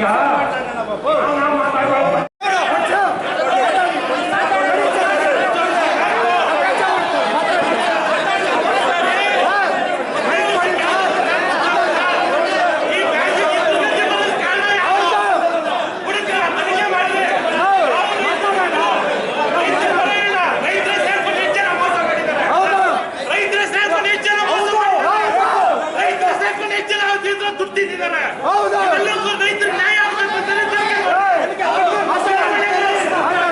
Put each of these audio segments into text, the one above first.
ಈಗ ನಾವು- ನಾವು ಮಾತಾಡುವ- ರೈತರು ನ್ಯಾಯ ಆಗ್ಬೇಕು ಅಂತಾನೆ ತನಿಖೆ ಮಾಡ್ರಿ. ಯಾರು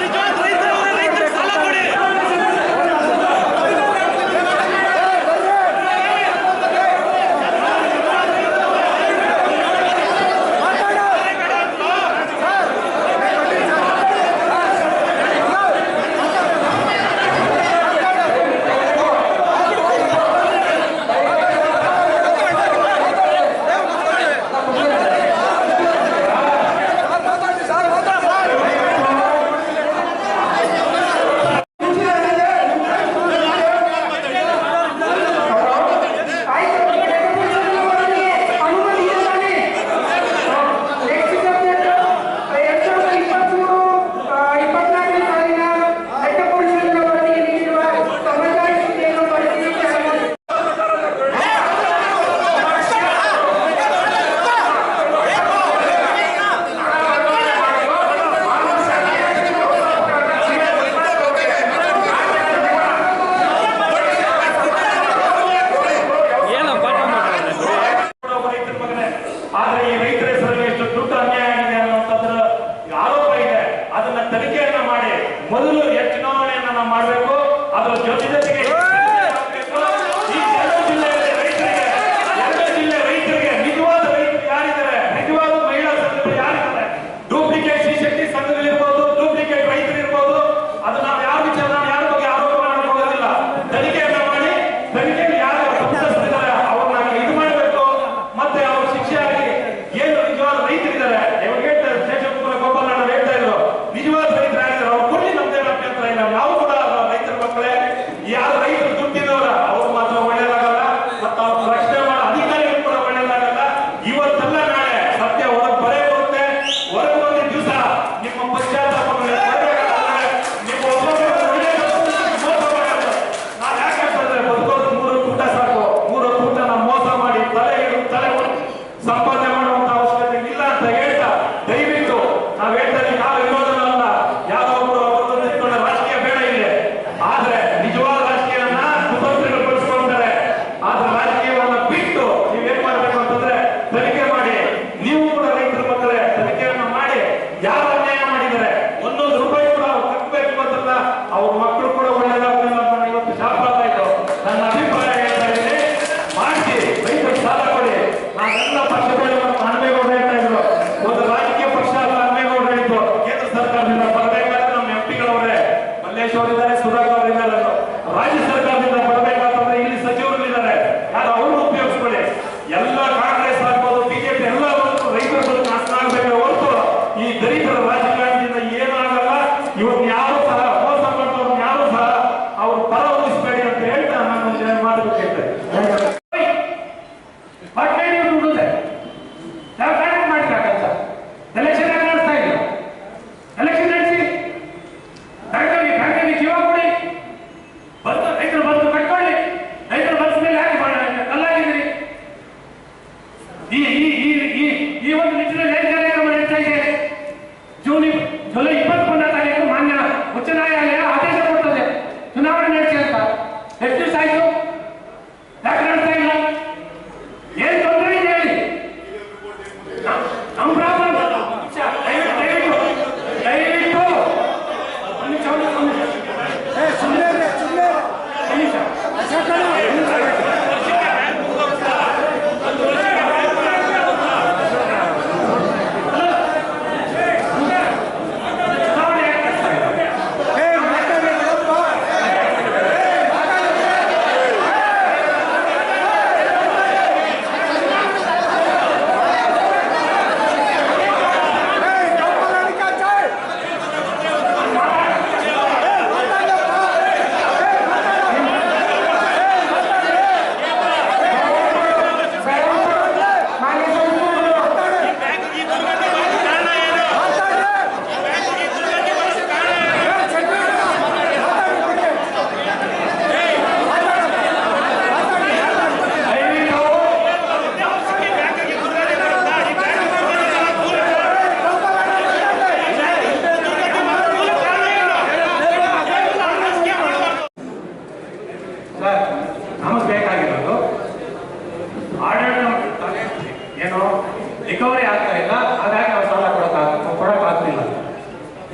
ನಿಜವಾದ ರೈತರು ಅವರೇ ರೈತರಿಗೆ ಸಾಲ ಕೊಡಿ ಒಬ್ಬ ರೈತರ ಮಗನೇ ಆದ್ರೆ ಈ ರೈತರ ಹೆಸರಲ್ಲಿ ಎಷ್ಟು ದುಡ್ಡು ಅನ್ಯಾಯ ಆಗಿದೆ ಅನ್ನುವಂಥದ್ರ ಆರೋಪ ಇದೆ ಅದನ್ನ ತನಿಖೆಯನ್ನ ಮಾಡಿ ಮೊದಲು ಎಷ್ಟು ಚುನಾವಣೆಯನ್ನ ನಾವು ಮಾಡಬೇಕು. ಅದರ ಜೊತೆ ಜೊತೆಗೆ.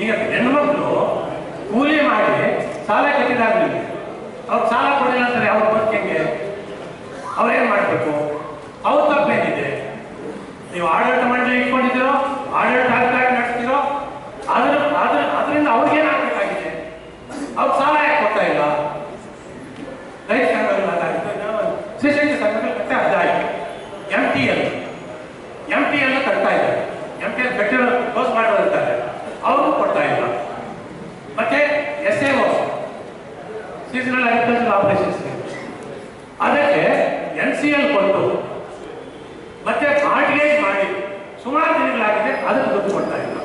ಈಗ ಹೆಣ್ಮಕ್ಳು ಕೂಲಿ ಮಾಡಿ ಸಾಲ ಕಟ್ಟಿದಾದ್ಮೇಲೆ ಸೀಸನಲ್ ಅಗ್ರಿಕಲ್ಚರ್ ಆಪರೇಷನ್ಸ್ ಅದಕ್ಕೆ ಎನ್ ಸಿ ಎಲ್ ಕೊಟ್ಟು, ಮತ್ತೆ ಮಾರ್ಟ್ಗೇಜ್ ಮಾಡಿ, ಸುಮಾರು ದಿನಗಳಾಗಿದೆ ಅದಕ್ಕೆ ದುಡ್ಡು ಕೊಡ್ತಾ ಇಲ್ಲ.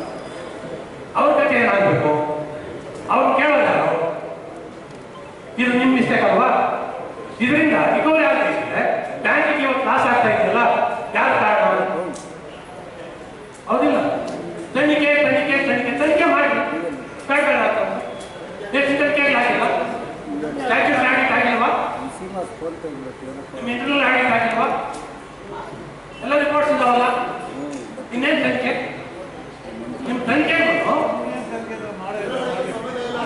ಅವ್ರ ಕತೆ ಏನಾಗಬೇಕು? ಅವ್ರು ಕೇಳಲ್ಲ ಇದು ನಿಮ್ಮ ಮಿಸ್ಟೇಕ್ ಅಲ್ವಾ? ಇದರಿಂದ ರಿಕವರಿ ಆಗ್ತಾ ಇದೆ. ಬ್ಯಾಂಕಿಗೆ ಇವತ್ತು ಲಾಸ್ ಆಗ್ತಾ ನಿಮ್ಮ ಇಂಟರ್ನಲ್ ಆಡಿಟ್ ಎಲ್ಲ ರಿಪೋರ್ಟ್ಸ್ ಇದಾವಲ್ಲ? ಇನ್ನೇನು ತನಿಖೆ ನಿಮ್ಮ ತನಿಖೆಗಳು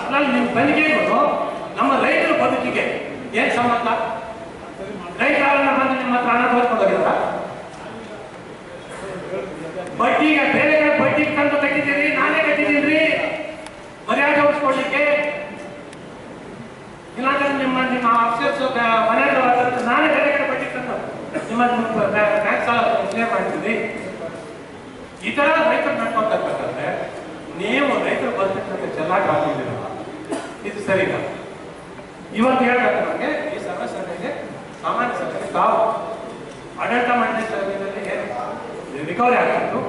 ಅಲ್ಲ ನಿಮ್ಮ ತನಿಖೆಗಳು ನಮ್ಮ ರೈತರ ಬದುಕಿಗೆ ಏನು ಸಂಬಂಧ? ರೈತರನ್ನ ಬಂದು ನಿಮ್ಮ ಹತ್ರ ಹಣ ತೋರ್ಕೊಂಡು ಹೋಗಿದ್ರ ಬಡ್ಡಿಗೆ ಬೇರೆ ಕಡೆ ಬಡ್ಡಿಗೆ ತಂದು ಕಟ್ಟಿದ್ದೀರಿ, ನಾನೇ ಕಟ್ಟಿದ್ದೀನಿ ಮರ್ಯಾದೆ ಉಳಿಸ್ಕೊಳ್ಳಿಕ್ಕೆ ಇಲ್ಲಾಂದ್ರೆ ನಿಮ್ಮ ನಿಮ್ಮ ಅಫ್ಸರ್ಸ್ ಮನೆಯಲ್ಲಿ ಬರ್ತಂತೆ ನಾನೇ ಬೇರೆ ಕಡೆ ಬಡ್ಡಿ ತಂದು ನಿಮ್ಮ ಬ್ಯಾಂಕ್ ಸಾಲ ಕ್ಲಿಯರ್ ಮಾಡ್ತೀವಿ ಈ ತರ ರೈತರು ನಡ್ಕೊತಕ್ಕಂತಂದ್ರೆ ನೀವು ರೈತರು ಬದುಕಿದ್ರೆ ಚೆನ್ನಾಗಿ ಇದು ಸರಿನಾ ಇವತ್ತು ಹೇಳ್ಬೇಕು ನಮಗೆ ಈ ಸರ್ವ ಸಭೆಗೆ ಸಾಮಾನ್ಯ ಸಭೆಗೆ ತಾವು ಆಡಳಿತ ಮಾಡಿದ ಸಮಯದಲ್ಲಿ ಏನು ರಿಕವರಿ ಆಗ್ತಿತ್ತು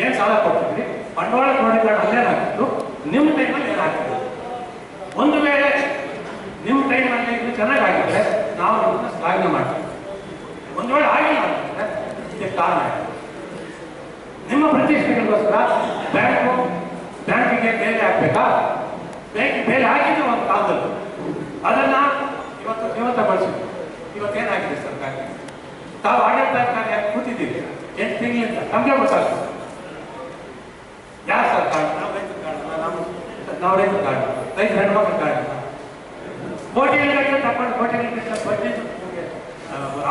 ಏನು ಸಾಲ ಕೊಡ್ತಿದ್ರಿ ಬಂಡವಾಳ ಕ್ರೋಢೀಕರಣ ಅಲ್ಲೇನಾಗಿತ್ತು ನಿಮ್ಮ ಟೈಮಲ್ಲಿ ಏನಾಗ್ತಿತ್ತು ಒಂದು ವೇಳೆ ನಿಮ್ಮ ಟೈಮಲ್ಲಿ ಇದು ಚೆನ್ನಾಗಾಗಿದ್ರೆ ನಾವು ನಿಮ್ಮನ್ನ ಶ್ಲಾಘನೆ ಮಾಡ್ತೀವಿ ಒಂದು ವೇಳೆ ಆಗಿಲ್ಲ ಅಂತಂದ್ರೆ ಇದಕ್ಕೆ ಕಾರಣ? ನಿಮ್ಮ ಪ್ರತಿಷ್ಠೆಗಳಿಗೋಸ್ಕರ ಬ್ಯಾಂಕು ಬ್ಯಾಂಕಿಗೆ ಬೇರೆ ಹಾಕ್ಬೇಕಾ? ಬ್ಯಾಂಕ್ ಬೇರೆ ಹಾಕಿದ್ರು ಒಂದು ಕಾಲದಲ್ಲಿ. ಅದನ್ನ ಇವತ್ತು ಜೀವಂತಗೊಳಿಸಿದ್ರು ಇವತ್ತೇನಾಗಿದೆ ಸರ್ಕಾರ ತಾವು ಆಡಳಿತಾಧಿಕಾರಿ ಯಾಕೆ ಕೂತಿದ್ದೀರಿ. ಎಂಟು ತಿಂಗಳಿಂದ ನಮಗೆ ಗೊತ್ತಾಗ್ತದೆ. ಯಾರು ಸರ್ಕಾರ ನಾವು ರೈತರ ಕಾರಣ ನಾವು ನಾವು ರೈತರ ಕಾರಣ ರೈತ ಹೆಣ್ಮಕ್ಳ ಕಾರಣ ಕೋಟಿ ತಗೊಂಡು ಕೋಟಿಗಳಿಗೆ ಬಡ್ಡಿ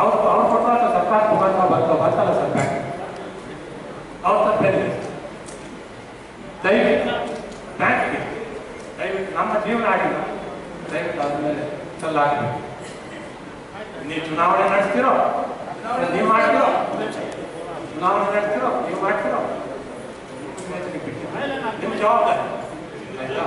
ಅವ್ರು ಅವ್ರು ಕೊಡುವಂಥ ಸರ್ಕಾರ ಮುಖಾಂತರ ಬರ್ತಾ ಬರ್ತಲ್ಲ ಸರ್ಕಾರ ಅವ್ರ ತಪ್ಪೇನಿದೆ ದಯವಿಟ್ಟು ಬ್ಯಾಂಕ್ಗೆ ದಯವಿಟ್ಟು ನಮ್ಮ ಜೀವನ ಆಗಿಲ್ಲ ದಯವಿಟ್ಟು ಅದ್ರ ಮೇಲೆ ಸಲ್ಲ ಆಗಬೇಕು ನೀವು ಚುನಾವಣೆ ನಡೆಸ್ತಿರೋ ನೀವು ಮಾಡ್ತಿರೋ ಚುನಾವಣೆ ನಡೆಸ್ತಿರೋ ನೀವು ಮಾಡ್ತಿರೋ ನಿಮ್ಮ ಜವಾಬ್ದಾರಿ ಆಯ್ತಾ